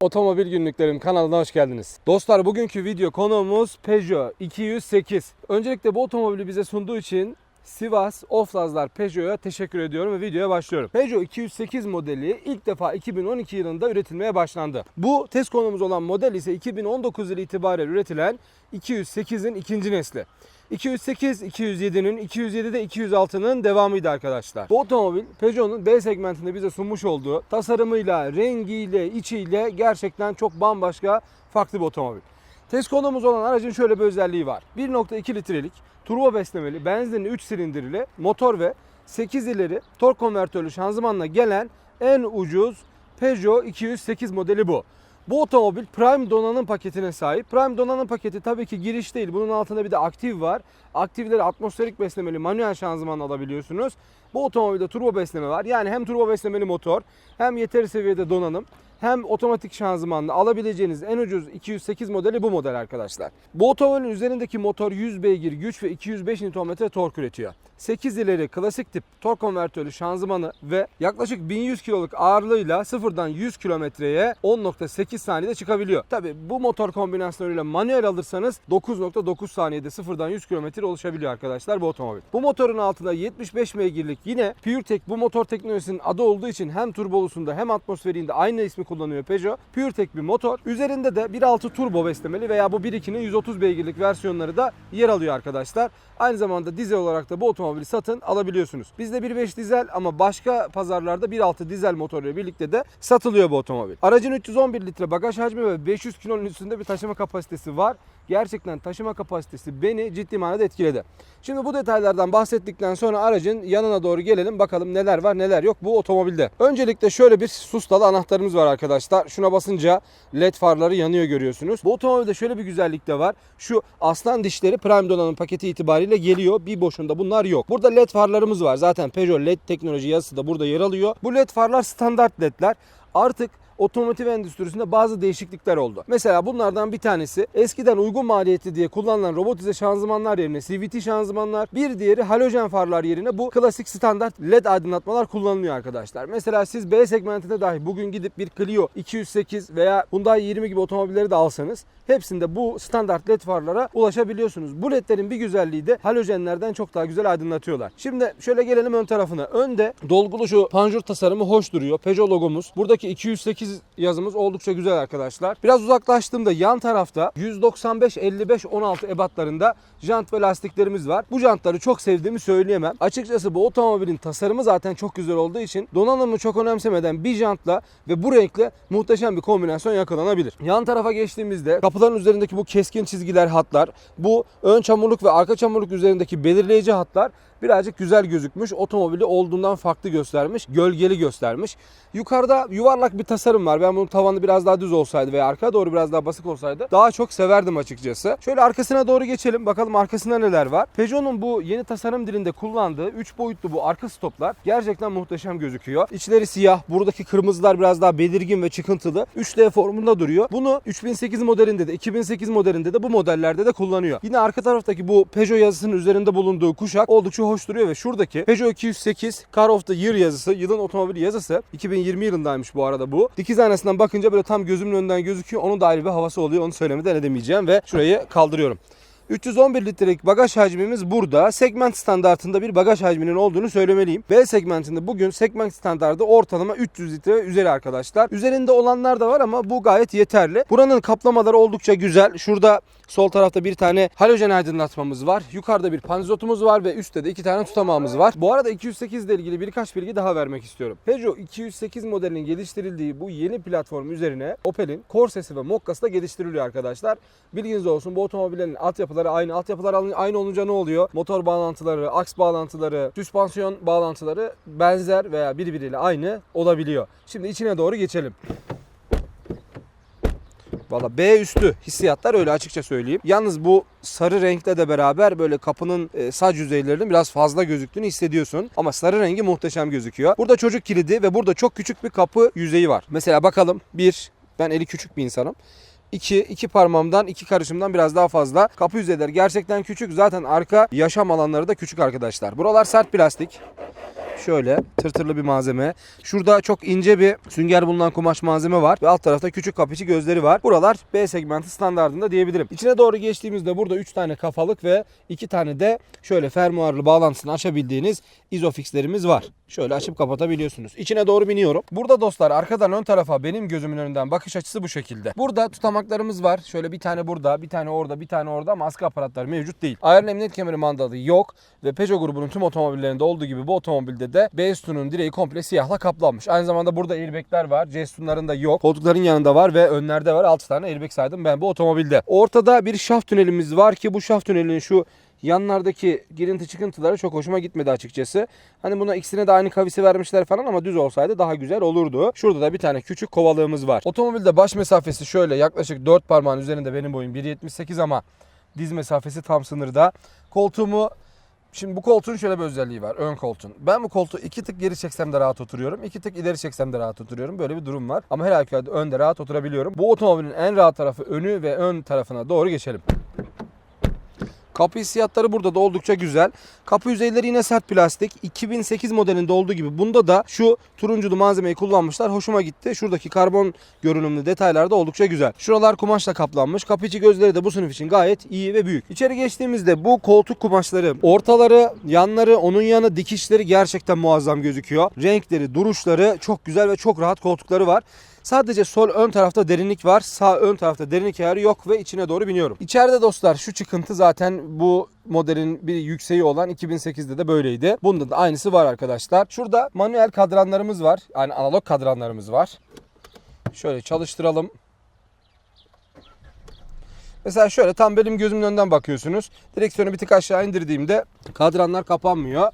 Otomobil Günlüklerim kanalına hoş geldiniz. Dostlar bugünkü video konuğumuz Peugeot 208. Öncelikle bu otomobili bize sunduğu için Sivas Oflazlar Peugeot'a teşekkür ediyorum ve videoya başlıyorum. Peugeot 208 modeli ilk defa 2012 yılında üretilmeye başlandı. Bu test konumuz olan model ise 2019 yılı itibariyle üretilen 208'in ikinci nesli. 208, 207'nin, 207'de 206'nın devamıydı arkadaşlar. Bu otomobil Peugeot'un B segmentinde bize sunmuş olduğu tasarımıyla, rengiyle, içiyle gerçekten çok bambaşka farklı bir otomobil. Test konumuz olan aracın şöyle bir özelliği var. 1.2 litrelik turbo beslemeli benzinli 3 silindirli motor ve 8 ileri tork konvertörlü şanzımanla gelen en ucuz Peugeot 208 modeli bu. Bu otomobil Prime donanım paketine sahip. Prime donanım paketi tabii ki giriş değil. Bunun altında bir de aktif var. Aktifleri atmosferik beslemeli manuel şanzıman alabiliyorsunuz. Bu otomobilde turbo besleme var. Yani hem turbo beslemeli motor hem yeteri seviyede donanım hem otomatik şanzımanla alabileceğiniz en ucuz 208 modeli bu model arkadaşlar. Bu otomobilin üzerindeki motor 100 beygir güç ve 205 Nm tork üretiyor. 8 ileri klasik tip tork konvertörlü şanzımanı ve yaklaşık 1100 kiloluk ağırlığıyla sıfırdan 100 kilometreye 10.8 saniyede çıkabiliyor. Tabi bu motor kombinasyonuyla manuel alırsanız 9.9 saniyede sıfırdan 100 kilometre ulaşabiliyor arkadaşlar bu otomobil. Bu motorun altında 75 beygirlik yine PureTech bu motor teknolojisinin adı olduğu için hem turbolusunda hem atmosferinde aynı ismi kullanıyor Peugeot. PureTech bir motor. Üzerinde de 1.6 turbo beslemeli veya bu 1.2'nin 130 beygirlik versiyonları da yer alıyor arkadaşlar. Aynı zamanda dizel olarak da bu otomobili satın alabiliyorsunuz. Bizde 1.5 dizel ama başka pazarlarda 1.6 dizel motoruyla birlikte de satılıyor bu otomobil. Aracın 311 litre bagaj hacmi ve 500 kilonun üstünde bir taşıma kapasitesi var. Gerçekten taşıma kapasitesi beni ciddi manada etkiledi. Şimdi bu detaylardan bahsettikten sonra aracın yanına doğru gelelim bakalım neler var neler yok bu otomobilde. Öncelikle şöyle bir sustalı anahtarımız var arkadaşlar. Şuna basınca led farları yanıyor görüyorsunuz. Bu otomobilde şöyle bir güzellik de var. Şu aslan dişleri Prime donanım paketi itibariyle geliyor. Bir boşunda bunlar yok. Burada led farlarımız var. Zaten Peugeot led teknoloji yazısı da burada yer alıyor. Bu led farlar standart ledler. Artık otomotiv endüstrisinde bazı değişiklikler oldu. Mesela bunlardan bir tanesi eskiden uygun maliyetli diye kullanılan robotize şanzımanlar yerine CVT şanzımanlar, bir diğeri halojen farlar yerine bu klasik standart LED aydınlatmalar kullanılıyor arkadaşlar. Mesela siz B segmentinde dahi bugün gidip bir Clio 208 veya Hyundai 20 gibi otomobilleri de alsanız hepsinde bu standart LED farlara ulaşabiliyorsunuz. Bu LED'lerin bir güzelliği de halojenlerden çok daha güzel aydınlatıyorlar. Şimdi şöyle gelelim ön tarafına. Önde dolgulu şu panjur tasarımı hoş duruyor. Peugeot logomuz. Buradaki 208 he's yazımız oldukça güzel arkadaşlar. Biraz uzaklaştığımda yan tarafta 195 55 16 ebatlarında jant ve lastiklerimiz var. Bu jantları çok sevdiğimi söyleyemem. Açıkçası bu otomobilin tasarımı zaten çok güzel olduğu için donanımı çok önemsemeden bir jantla ve bu renkle muhteşem bir kombinasyon yakalanabilir. Yan tarafa geçtiğimizde kapıların üzerindeki bu keskin çizgiler hatlar, bu ön çamurluk ve arka çamurluk üzerindeki belirleyici hatlar birazcık güzel gözükmüş. Otomobili olduğundan farklı göstermiş. Gölgeli göstermiş. Yukarıda yuvarlak bir tasarım var. Ben bunun tavanı biraz daha düz olsaydı veya arkaya doğru biraz daha basık olsaydı daha çok severdim açıkçası. Şöyle arkasına doğru geçelim. Bakalım arkasında neler var. Peugeot'un bu yeni tasarım dilinde kullandığı 3 boyutlu bu arka stoplar gerçekten muhteşem gözüküyor. İçleri siyah. Buradaki kırmızılar biraz daha belirgin ve çıkıntılı. 3D formunda duruyor. Bunu 3008 modelinde de 2008 modelinde de bu modellerde de kullanıyor. Yine arka taraftaki bu Peugeot yazısının üzerinde bulunduğu kuşak oldukça hoş duruyor ve şuradaki Peugeot 208 Car of the Year yazısı, yılın otomobili yazısı 2020 yılındaymış bu arada bu. Dikiz aynasından bakınca böyle tam gözümün önünden gözüküyor. Onun da ayrı bir havası oluyor. Onu söylemeden edemeyeceğim ve şurayı kaldırıyorum. 311 litrelik bagaj hacmimiz burada. Segment standartında bir bagaj hacminin olduğunu söylemeliyim. B segmentinde bugün segment standardı ortalama 300 litre üzeri arkadaşlar. Üzerinde olanlar da var ama bu gayet yeterli. Buranın kaplamaları oldukça güzel. Şurada sol tarafta bir tane halojen aydınlatmamız var. Yukarıda bir panzotumuz var ve üstte de iki tane tutamağımız var. Bu arada 208 ile ilgili birkaç bilgi daha vermek istiyorum. Peugeot 208 modelinin geliştirildiği bu yeni platform üzerine Opel'in Corsa'sı ve Mokka'sı da geliştiriliyor arkadaşlar. Bilginiz olsun bu otomobillerin altyapıları aynı. Altyapılar aynı olunca ne oluyor? Motor bağlantıları, aks bağlantıları, süspansiyon bağlantıları benzer veya birbiriyle aynı olabiliyor. Şimdi içine doğru geçelim. Valla B üstü hissiyatlar öyle açıkça söyleyeyim. Yalnız bu sarı renkle de beraber böyle kapının e, sac yüzeylerinin biraz fazla gözüktüğünü hissediyorsun. Ama sarı rengi muhteşem gözüküyor. Burada çocuk kilidi ve burada çok küçük bir kapı yüzeyi var. Mesela bakalım bir ben eli küçük bir insanım. 2 iki parmağımdan iki karışımdan biraz daha fazla. Kapı yüzeyleri gerçekten küçük. Zaten arka yaşam alanları da küçük arkadaşlar. Buralar sert plastik. Şöyle tırtırlı bir malzeme. Şurada çok ince bir sünger bulunan kumaş malzeme var. Ve alt tarafta küçük kapıcı gözleri var. Buralar B segmenti standartında diyebilirim. İçine doğru geçtiğimizde burada 3 tane kafalık ve 2 tane de şöyle fermuarlı bağlantısını açabildiğiniz izofixlerimiz var. Şöyle açıp kapatabiliyorsunuz. İçine doğru biniyorum. Burada dostlar arkadan ön tarafa benim gözümün önünden bakış açısı bu şekilde. Burada tutamaklarımız var. Şöyle bir tane burada, bir tane orada, bir tane orada ama askı aparatları mevcut değil. Ayarın emniyet kemeri mandalı yok ve Peugeot grubunun tüm otomobillerinde olduğu gibi bu otomobilde de B-Stun'un direği komple siyahla kaplanmış. Aynı zamanda burada airbagler var. C-Stun'ların da yok. Koltukların yanında var ve önlerde var. 6 tane airbag saydım ben bu otomobilde. Ortada bir şaft tünelimiz var ki bu şaft tünelinin şu yanlardaki girinti çıkıntıları çok hoşuma gitmedi açıkçası. Hani buna ikisine de aynı kavisi vermişler falan ama düz olsaydı daha güzel olurdu. Şurada da bir tane küçük kovalığımız var. Otomobilde baş mesafesi şöyle yaklaşık 4 parmağın üzerinde benim boyum 1.78 ama diz mesafesi tam sınırda. Koltuğumu Şimdi bu koltuğun şöyle bir özelliği var. Ön koltuğun. Ben bu koltuğu iki tık geri çeksem de rahat oturuyorum. iki tık ileri çeksem de rahat oturuyorum. Böyle bir durum var. Ama her halükarda önde rahat oturabiliyorum. Bu otomobilin en rahat tarafı önü ve ön tarafına doğru geçelim. Kapı hissiyatları burada da oldukça güzel. Kapı yüzeyleri yine sert plastik. 2008 modelinde olduğu gibi bunda da şu turunculu malzemeyi kullanmışlar. Hoşuma gitti. Şuradaki karbon görünümlü detaylar da oldukça güzel. Şuralar kumaşla kaplanmış. Kapı içi gözleri de bu sınıf için gayet iyi ve büyük. İçeri geçtiğimizde bu koltuk kumaşları ortaları, yanları, onun yanı dikişleri gerçekten muazzam gözüküyor. Renkleri, duruşları çok güzel ve çok rahat koltukları var. Sadece sol ön tarafta derinlik var. Sağ ön tarafta derinlik ayarı yok ve içine doğru biniyorum. İçeride dostlar şu çıkıntı zaten bu modelin bir yükseği olan 2008'de de böyleydi. Bunda da aynısı var arkadaşlar. Şurada manuel kadranlarımız var. Yani analog kadranlarımız var. Şöyle çalıştıralım. Mesela şöyle tam benim gözümün önünden bakıyorsunuz. Direksiyonu bir tık aşağı indirdiğimde kadranlar kapanmıyor.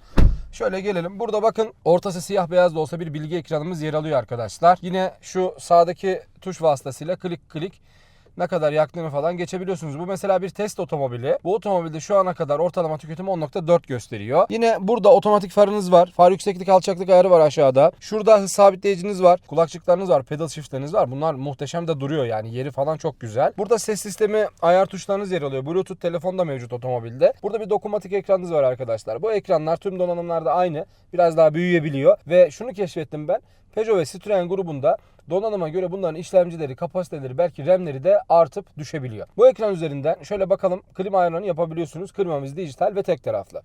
Şöyle gelelim. Burada bakın ortası siyah beyaz da olsa bir bilgi ekranımız yer alıyor arkadaşlar. Yine şu sağdaki tuş vasıtasıyla klik klik ne kadar yaktığını falan geçebiliyorsunuz. Bu mesela bir test otomobili. Bu otomobilde şu ana kadar ortalama tüketimi 10.4 gösteriyor. Yine burada otomatik farınız var. Far yükseklik alçaklık ayarı var aşağıda. Şurada hız sabitleyiciniz var. Kulakçıklarınız var. Pedal shiftleriniz var. Bunlar muhteşem de duruyor yani. Yeri falan çok güzel. Burada ses sistemi ayar tuşlarınız yer alıyor. Bluetooth telefon da mevcut otomobilde. Burada bir dokunmatik ekranınız var arkadaşlar. Bu ekranlar tüm donanımlarda aynı. Biraz daha büyüyebiliyor. Ve şunu keşfettim ben. Peugeot ve Citroen grubunda donanıma göre bunların işlemcileri, kapasiteleri, belki RAM'leri de artıp düşebiliyor. Bu ekran üzerinden şöyle bakalım klima ayarlarını yapabiliyorsunuz. Klimamız dijital ve tek taraflı.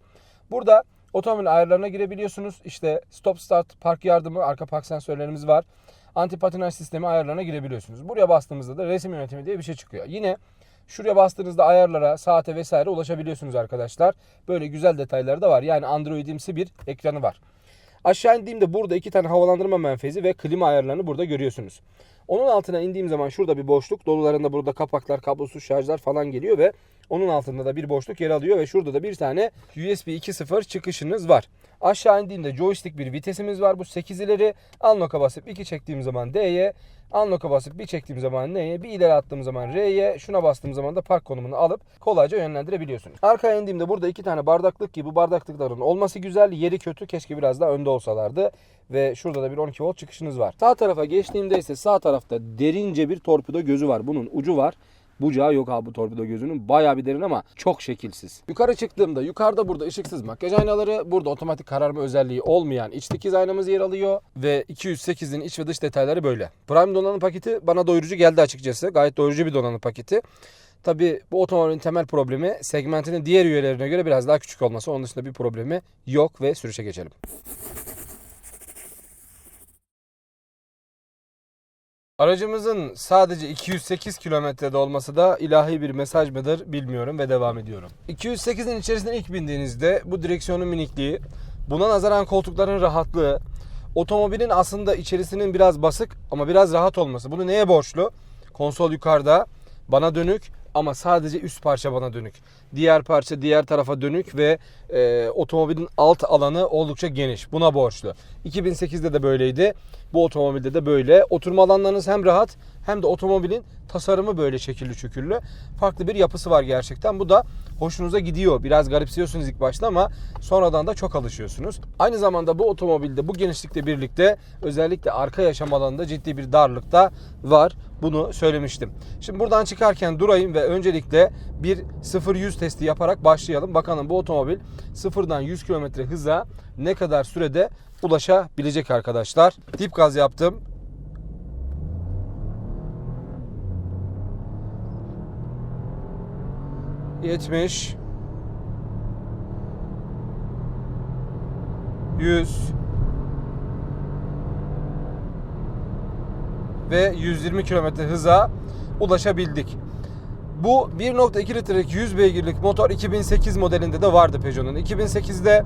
Burada otomobil ayarlarına girebiliyorsunuz. İşte stop start, park yardımı, arka park sensörlerimiz var. Anti patinaj sistemi ayarlarına girebiliyorsunuz. Buraya bastığımızda da resim yönetimi diye bir şey çıkıyor. Yine Şuraya bastığınızda ayarlara, saate vesaire ulaşabiliyorsunuz arkadaşlar. Böyle güzel detayları da var. Yani Androidimsi bir ekranı var. Aşağı indiğimde burada iki tane havalandırma menfezi ve klima ayarlarını burada görüyorsunuz. Onun altına indiğim zaman şurada bir boşluk. Dolularında burada kapaklar, kablosuz şarjlar falan geliyor ve onun altında da bir boşluk yer alıyor ve şurada da bir tane USB 2.0 çıkışınız var. Aşağı indiğimde joystick bir vitesimiz var. Bu 8 ileri. Unlock'a basıp 2 çektiğim zaman D'ye. Unlock'a basıp bir çektiğim zaman N'ye. Bir ileri attığım zaman R'ye. Şuna bastığım zaman da park konumunu alıp kolayca yönlendirebiliyorsunuz. Arkaya indiğimde burada iki tane bardaklık gibi bardaklıkların olması güzel. Yeri kötü. Keşke biraz daha önde olsalardı. Ve şurada da bir 12 volt çıkışınız var. Sağ tarafa geçtiğimde ise sağ tarafta derince bir torpido gözü var. Bunun ucu var. Bucağı yok abi bu torpido gözünün. Bayağı bir derin ama çok şekilsiz. Yukarı çıktığımda yukarıda burada ışıksız makyaj aynaları, burada otomatik kararma özelliği olmayan iç dikiz aynamız yer alıyor ve 208'in iç ve dış detayları böyle. Prime donanım paketi bana doyurucu geldi açıkçası. Gayet doyurucu bir donanım paketi. Tabi bu otomobilin temel problemi segmentinin diğer üyelerine göre biraz daha küçük olması. Onun dışında bir problemi yok ve sürüşe geçelim. Aracımızın sadece 208 kilometrede olması da ilahi bir mesaj mıdır bilmiyorum ve devam ediyorum. 208'in içerisine ilk bindiğinizde bu direksiyonun minikliği, buna nazaran koltukların rahatlığı, otomobilin aslında içerisinin biraz basık ama biraz rahat olması. Bunu neye borçlu? Konsol yukarıda, bana dönük ama sadece üst parça bana dönük. Diğer parça diğer tarafa dönük ve e, otomobilin alt alanı oldukça geniş. Buna borçlu. 2008'de de böyleydi. Bu otomobilde de böyle. Oturma alanlarınız hem rahat hem de otomobilin tasarımı böyle şekilli şükürlü. Farklı bir yapısı var gerçekten. Bu da hoşunuza gidiyor. Biraz garipsiyorsunuz ilk başta ama sonradan da çok alışıyorsunuz. Aynı zamanda bu otomobilde bu genişlikle birlikte özellikle arka yaşam alanında ciddi bir darlık da var. Bunu söylemiştim. Şimdi buradan çıkarken durayım ve öncelikle bir 0-100 testi yaparak başlayalım. Bakalım bu otomobil sıfırdan 100 km hıza ne kadar sürede ulaşabilecek arkadaşlar. Dip gaz yaptım. Yetmiş. Yüz. Ve 120 km hıza ulaşabildik. Bu 1.2 litrelik 100 beygirlik motor 2008 modelinde de vardı Peugeot'un. 2008'de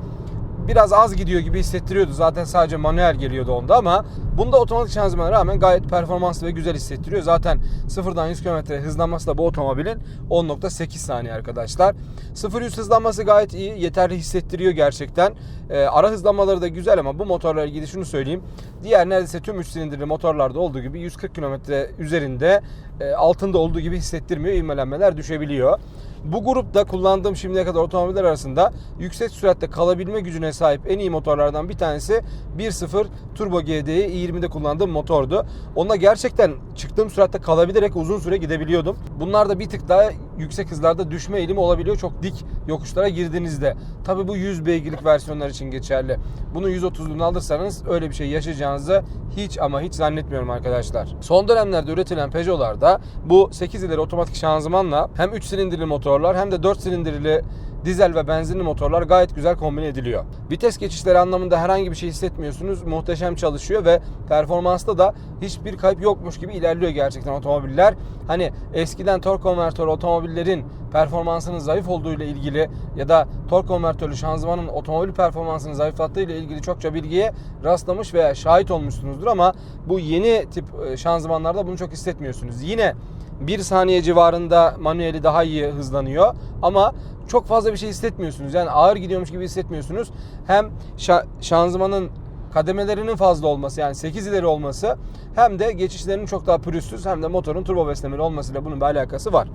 biraz az gidiyor gibi hissettiriyordu. Zaten sadece manuel geliyordu onda ama bunda otomatik şanzımana rağmen gayet performanslı ve güzel hissettiriyor. Zaten sıfırdan 100 km hızlanması da bu otomobilin 10.8 saniye arkadaşlar. 0-100 hızlanması gayet iyi. Yeterli hissettiriyor gerçekten. Ee, ara hızlanmaları da güzel ama bu motorla ilgili şunu söyleyeyim. Diğer neredeyse tüm 3 silindirli motorlarda olduğu gibi 140 km üzerinde e, altında olduğu gibi hissettirmiyor. İvmelenmeler düşebiliyor. Bu grupta kullandığım şimdiye kadar otomobiller arasında yüksek süratte kalabilme gücüne sahip en iyi motorlardan bir tanesi 1.0 Turbo GD'yi i20'de kullandığım motordu. Onunla gerçekten çıktığım süratte kalabilerek uzun süre gidebiliyordum. Bunlar da bir tık daha yüksek hızlarda düşme eğilimi olabiliyor çok dik yokuşlara girdiğinizde. Tabi bu 100 beygirlik versiyonlar için geçerli. Bunu 130'luğunu alırsanız öyle bir şey yaşayacağınızı hiç ama hiç zannetmiyorum arkadaşlar. Son dönemlerde üretilen Peugeot'larda bu 8 ileri otomatik şanzımanla hem 3 silindirli motorlar hem de 4 silindirli dizel ve benzinli motorlar gayet güzel kombine ediliyor. Vites geçişleri anlamında herhangi bir şey hissetmiyorsunuz. Muhteşem çalışıyor ve performansta da hiçbir kayıp yokmuş gibi ilerliyor gerçekten otomobiller. Hani eskiden tork konvertör otomobillerin performansının zayıf olduğu ile ilgili ya da tork konvertörlü şanzımanın otomobil performansını zayıflattığı ile ilgili çokça bilgiye rastlamış veya şahit olmuşsunuzdur ama bu yeni tip e, şanzımanlarda bunu çok hissetmiyorsunuz. Yine 1 saniye civarında manueli daha iyi hızlanıyor ama çok fazla bir şey hissetmiyorsunuz. Yani ağır gidiyormuş gibi hissetmiyorsunuz. Hem şa- şanzımanın kademelerinin fazla olması yani 8 ileri olması hem de geçişlerinin çok daha pürüzsüz hem de motorun turbo beslemeli olmasıyla bunun bir alakası var.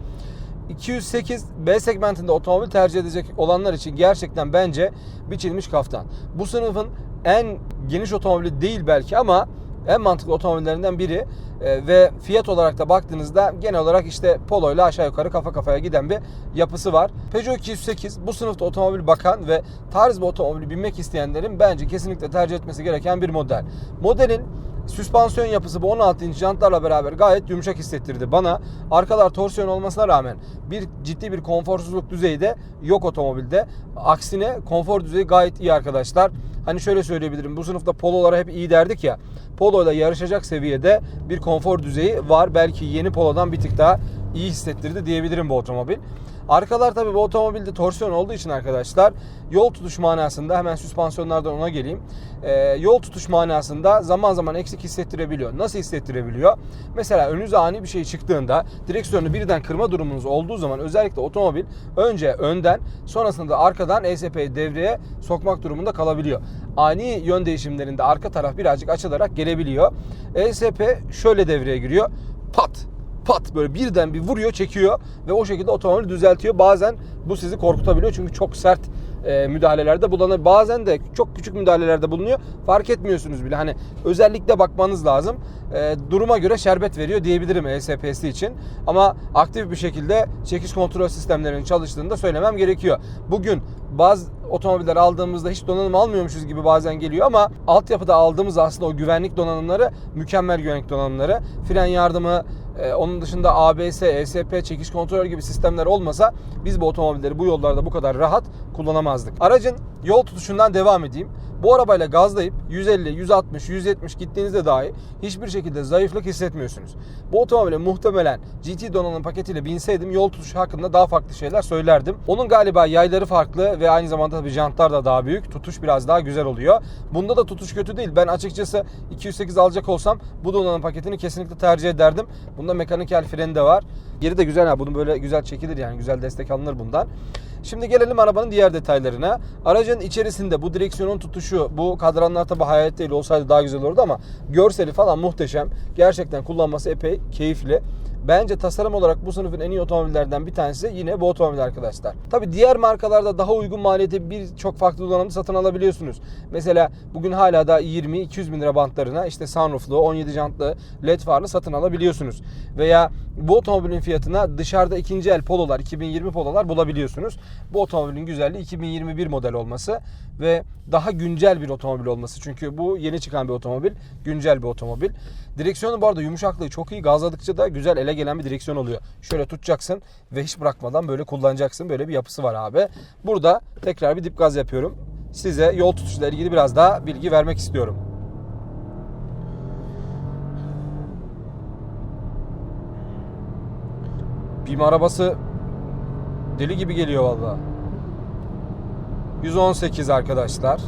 208 B segmentinde otomobil tercih edecek olanlar için gerçekten bence biçilmiş kaftan. Bu sınıfın en geniş otomobili değil belki ama en mantıklı otomobillerinden biri E, ve fiyat olarak da baktığınızda genel olarak işte Polo ile aşağı yukarı kafa kafaya giden bir yapısı var. Peugeot 208 bu sınıfta otomobil bakan ve tarz bir otomobili binmek isteyenlerin bence kesinlikle tercih etmesi gereken bir model. Modelin Süspansiyon yapısı bu 16 inç jantlarla beraber gayet yumuşak hissettirdi bana. Arkalar torsiyon olmasına rağmen bir ciddi bir konforsuzluk düzeyi de yok otomobilde. Aksine konfor düzeyi gayet iyi arkadaşlar. Hani şöyle söyleyebilirim. Bu sınıfta pololara hep iyi derdik ya. Polo ile yarışacak seviyede bir konfor düzeyi var. Belki yeni polodan bir tık daha iyi hissettirdi diyebilirim bu otomobil. Arkalar tabii bu otomobilde torsiyon olduğu için arkadaşlar yol tutuş manasında hemen süspansiyonlardan ona geleyim. Ee, yol tutuş manasında zaman zaman eksik hissettirebiliyor. Nasıl hissettirebiliyor? Mesela önünüze ani bir şey çıktığında direksiyonu birden kırma durumunuz olduğu zaman özellikle otomobil önce önden sonrasında arkadan ESP'yi devreye sokmak durumunda kalabiliyor. Ani yön değişimlerinde arka taraf birazcık açılarak gelebiliyor. ESP şöyle devreye giriyor. Pat pat böyle birden bir vuruyor çekiyor ve o şekilde otomobili düzeltiyor. Bazen bu sizi korkutabiliyor çünkü çok sert e, müdahalelerde bulunabilir. Bazen de çok küçük müdahalelerde bulunuyor. Fark etmiyorsunuz bile. Hani özellikle bakmanız lazım. E, duruma göre şerbet veriyor diyebilirim ESP'si için. Ama aktif bir şekilde çekiş kontrol sistemlerinin çalıştığını da söylemem gerekiyor. Bugün bazı otomobiller aldığımızda hiç donanım almıyormuşuz gibi bazen geliyor ama altyapıda aldığımız aslında o güvenlik donanımları mükemmel güvenlik donanımları. Fren yardımı, ee, onun dışında ABS, ESP, çekiş kontrol gibi sistemler olmasa biz bu otomobilleri bu yollarda bu kadar rahat kullanamazdık. Aracın yol tutuşundan devam edeyim. Bu arabayla gazlayıp 150, 160, 170 gittiğinizde dahi hiçbir şekilde zayıflık hissetmiyorsunuz. Bu otomobile muhtemelen GT donanım paketiyle binseydim yol tutuşu hakkında daha farklı şeyler söylerdim. Onun galiba yayları farklı ve aynı zamanda tabii jantlar da daha büyük. Tutuş biraz daha güzel oluyor. Bunda da tutuş kötü değil. Ben açıkçası 208 alacak olsam bu donanım paketini kesinlikle tercih ederdim. Bunda mekanikel freni de var. Geri de güzel ha. Bunun böyle güzel çekilir yani. Güzel destek alınır bundan. Şimdi gelelim arabanın diğer detaylarına. Aracın içerisinde bu direksiyonun tutuşu, bu kadranlar tabi hayal değil olsaydı daha güzel olurdu ama görseli falan muhteşem. Gerçekten kullanması epey keyifli. Bence tasarım olarak bu sınıfın en iyi otomobillerden bir tanesi yine bu otomobil arkadaşlar. Tabi diğer markalarda daha uygun maliyete birçok farklı donanımı satın alabiliyorsunuz. Mesela bugün hala da 20-200 bin lira bantlarına işte sunrooflu, 17 jantlı, led farlı satın alabiliyorsunuz. Veya bu otomobilin fiyatına dışarıda ikinci el pololar, 2020 pololar bulabiliyorsunuz. Bu otomobilin güzelliği 2021 model olması ve daha güncel bir otomobil olması. Çünkü bu yeni çıkan bir otomobil, güncel bir otomobil. Direksiyonu bu arada yumuşaklığı çok iyi. Gazladıkça da güzel ele gelen bir direksiyon oluyor. Şöyle tutacaksın ve hiç bırakmadan böyle kullanacaksın. Böyle bir yapısı var abi. Burada tekrar bir dip gaz yapıyorum. Size yol tutuşuyla ilgili biraz daha bilgi vermek istiyorum. BİM arabası deli gibi geliyor valla. 118 arkadaşlar.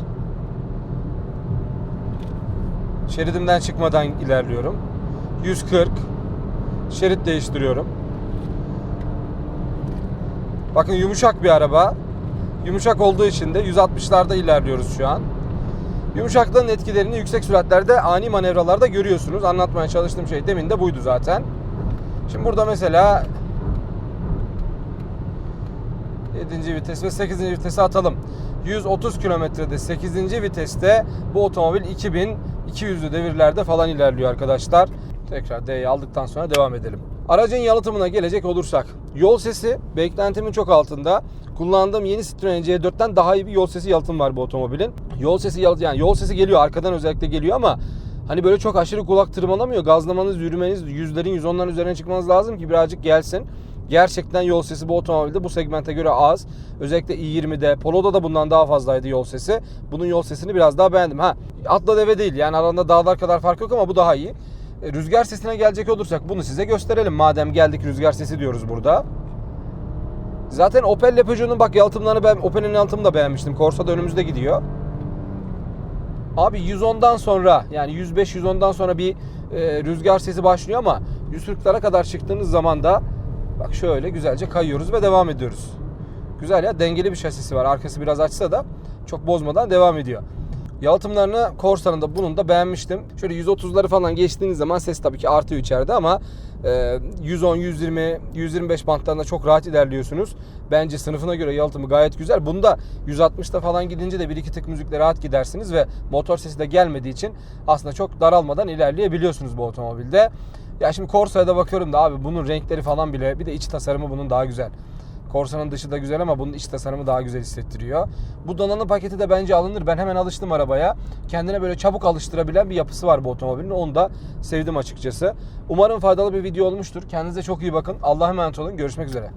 Şeridimden çıkmadan ilerliyorum. 140. Şerit değiştiriyorum. Bakın yumuşak bir araba. Yumuşak olduğu için de 160'larda ilerliyoruz şu an. Yumuşaklığın etkilerini yüksek süratlerde ani manevralarda görüyorsunuz. Anlatmaya çalıştığım şey demin de buydu zaten. Şimdi burada mesela 7. vites ve 8. vitesi atalım. 130 kilometrede 8. viteste bu otomobil 2200'lü devirlerde falan ilerliyor arkadaşlar. Tekrar D'yi aldıktan sonra devam edelim. Aracın yalıtımına gelecek olursak. Yol sesi beklentimin çok altında. Kullandığım yeni Citroen C4'ten daha iyi bir yol sesi yalıtım var bu otomobilin. Yol sesi yani yol sesi geliyor arkadan özellikle geliyor ama hani böyle çok aşırı kulak tırmalamıyor. Gazlamanız, yürümeniz, yüzlerin 110'ların üzerine çıkmanız lazım ki birazcık gelsin. Gerçekten yol sesi bu otomobilde bu segmente göre az. Özellikle i20'de, Polo'da da bundan daha fazlaydı yol sesi. Bunun yol sesini biraz daha beğendim. Ha, atla deve değil yani aralarında dağlar kadar fark yok ama bu daha iyi. E, Rüzgar sesine gelecek olursak bunu size gösterelim. Madem geldik rüzgar sesi diyoruz burada. Zaten Opel Peugeot'un bak yalıtımlarını ben Opel'in yalıtımını da beğenmiştim. Corsa da önümüzde gidiyor. Abi 110'dan sonra yani 105-110'dan sonra bir e, rüzgar sesi başlıyor ama 140'lara kadar çıktığınız zaman da bak şöyle güzelce kayıyoruz ve devam ediyoruz. Güzel ya dengeli bir şasisi var. Arkası biraz açsa da çok bozmadan devam ediyor. Yalıtımlarını Corsa'nın da bunun da beğenmiştim. Şöyle 130'ları falan geçtiğiniz zaman ses tabii ki artıyor içeride ama e, 110, 120, 125 bantlarında çok rahat ilerliyorsunuz. Bence sınıfına göre yalıtımı gayet güzel. Bunda 160'ta falan gidince de bir iki tık müzikle rahat gidersiniz ve motor sesi de gelmediği için aslında çok daralmadan ilerleyebiliyorsunuz bu otomobilde. Ya şimdi Corsa'ya da bakıyorum da abi bunun renkleri falan bile bir de iç tasarımı bunun daha güzel. Corsa'nın dışı da güzel ama bunun iç tasarımı daha güzel hissettiriyor. Bu donanım paketi de bence alınır. Ben hemen alıştım arabaya. Kendine böyle çabuk alıştırabilen bir yapısı var bu otomobilin. Onu da sevdim açıkçası. Umarım faydalı bir video olmuştur. Kendinize çok iyi bakın. Allah'a emanet olun. Görüşmek üzere.